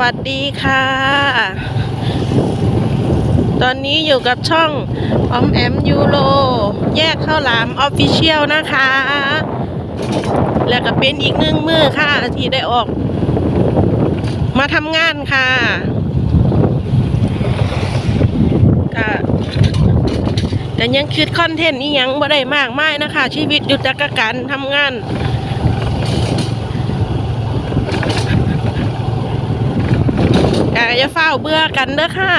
วัสดีค่ะ ตอนนี้อยู่กับช่องออมแอมยูโรแยกข้าวหลามออฟฟิเชียลนะคะ แล้วก็เป็นอีกหนึ่งมือค่ะ ที่ได้ออก มาทำงานค่ะก็แต่ยังคิดคอนเทนต์นี้ยังบ่ได้มากมายนะคะ ชีวิตอยู่จากการทำงาน อย่าจะเฝ้าเบื่อกันเด้อค่ะ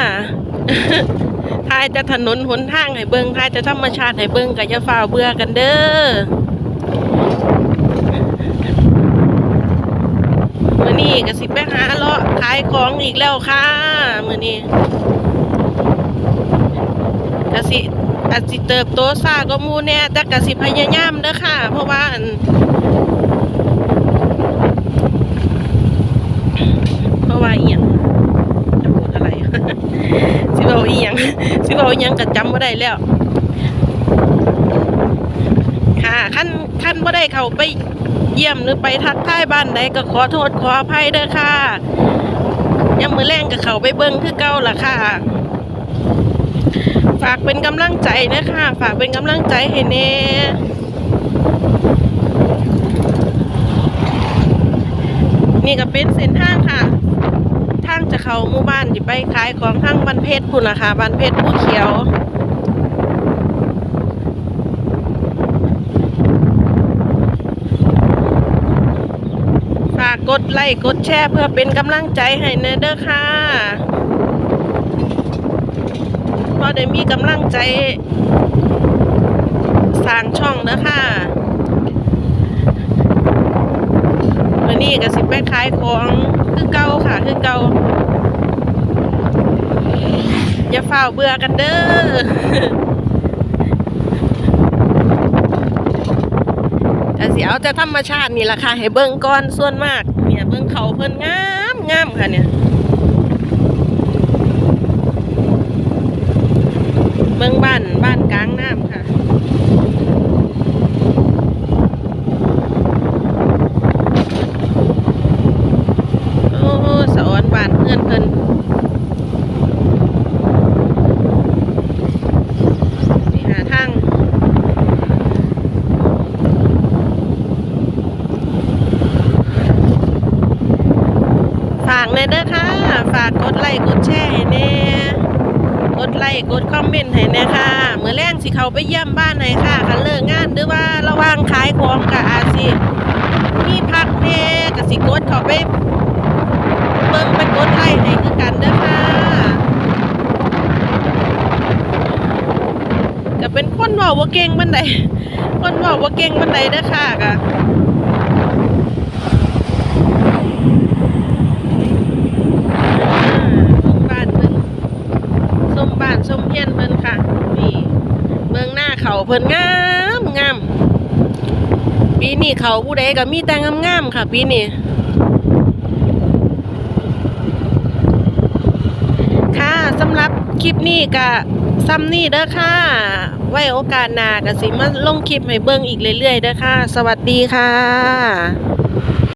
ทายจะถนนหนทางให้เบิ่งทายจะธรรมชาติให้เบิ่งก็จะเฝ้าเบื่อกันเด้อมื้อนี้ก็สิไปหาเลาะขายของอีกแล้วค่ะมื้อนี้ก็สิอาจสิเติบโตซ่าก็มูแน่แต่ก็สิพยายามเด้อค่ะ เพราะว่าอัน เพราะว่าอีหยังจะพูดอะไร สิบอกอีห ยังสิบอกอีหยังก็จำไม่ได้แล้ว ค่ะขั้นขั้นบ่ได้เขาไปเยี่ยมหรือไปทักทายบ้านใดก็ขอโทษขออภัยเด้อค่ะยังมือแรงกับเขาไปเบิ้งคือเก่าล่ะค่ะ ฝากเป็นกำลังใจนะคะฝากเป็นกำลังใจให้แน่นี่ก็เป็นเส้นทางค่ะ เขาหมู่บ้านที่ไปขายของทางบันเพชรพุ่นนะคะบันเพชรผู้เขียวฝากกดไลค์กดแชร์เพื่อเป็นกำลังใจให้เนเด้อค่ะพอได้มีกำลังใจสร้างช่องเด้อค่ะวันนี้ก็สิไปขายของคือเก่าค่ะ คือเก่า อย่าเฝ้าเบื่อกันเด้อก็สิเอาแต่ธรรมชาตินี่แหละค่ะให้เบิ่งก่อนส่วนมาก เนี่ยเบิ่งเขาเพิ่นงามงามค่ะเนี่ยเบิ่งบ้านบ้านกลางน้ำค่ะ โอ้โหสะออนบ้านเพื่อนเพิ่นนี่หาทาง ฝาก ในอยเด้อค่ะ ฝากกดไลค์กดแชร์ให้แน่กดไลค์กดคอมเมนต์ให้แน่ค่ะเมื่อแรงสิเขาไปเยี่ยมบ้านไหนค่ะคันเลิกงานหรือว่าระหว่างขายของกะอาจสิมีพักแน่กะสิกดเขาไปเบิ่งไปกดไลค์ให้คือกันเด้อค่ะก็เป็นคนว้าบ่เก่งบันไดคนว้าบ่เก่งบันไดเด้อค่ะกะ บ้านเพิ่นส้มบ้านส้มเพียนเพิ่นค่ะ นี่ เขาเพิ่นงามงามปีนี้เขาผู้ใดก็มีแต่งามงามๆค่ะปีนี้ค่ะสำหรับคลิปนี้ก็ซ้ำนี่เด้อค่ะ ไว้โอกาสหน้าก็สิมาลงคลิปให้เบิ่งอีกเรื่อยๆเด้อค่ะ สวัสดีค่ะ